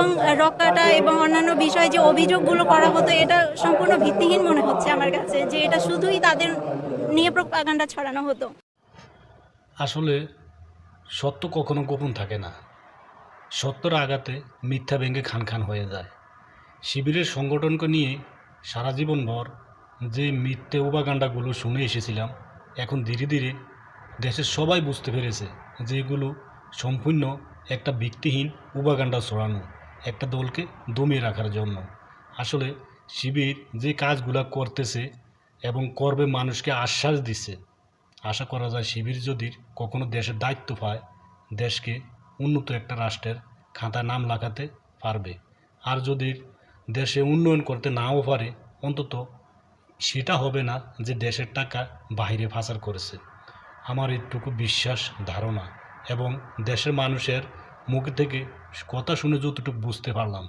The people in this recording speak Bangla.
এবং রকাটা এবং অন্যান্য বিষয়ে যে অভিযোগগুলো করা হতো, এটা সম্পূর্ণ ভিত্তিহীন মনে হচ্ছে আমার কাছে, যে এটা শুধুই তাদের নিয়ে প্রোপাগান্ডা ছড়ানো হতো। আসলে সত্য কখনো গোপন থাকে না। সত্যর আঘাতে মিথ্যা ভেঙে খান খান হয়ে যায়। শিবিরের সংগঠনকে নিয়ে সারা জীবনভর যে মিথ্যে উপাগান্ডাগুলো শুনে এসেছিলাম, এখন ধীরে ধীরে দেশের সবাই বুঝতে পেরেছে যে এগুলো সম্পূর্ণ একটা ভিত্তিহীন উপাগান্ডা ছড়ানো। একটা দলকে দমিয়ে রাখার জন্য। আসলে শিবির যে কাজগুলো করতেছে এবং করবে মানুষকে আশ্বাস দিচ্ছে আশা করা যায় শিবির যদি কখনো দেশের দায়িত্ব পায়, দেশকে উন্নত একটা রাষ্ট্রের খাতায় নাম লাগাতে পারবে। আর যদি দেশে উন্নয়ন করতে নাও পারে, অন্তত সেটা হবে না যে দেশের টাকা বাইরে পাচার করেছে। আমার এইটুকু বিশ্বাস, ধারণা এবং দেশের মানুষের মুখ থেকে কথা শুনে যতটুকু বুঝতে পারলাম।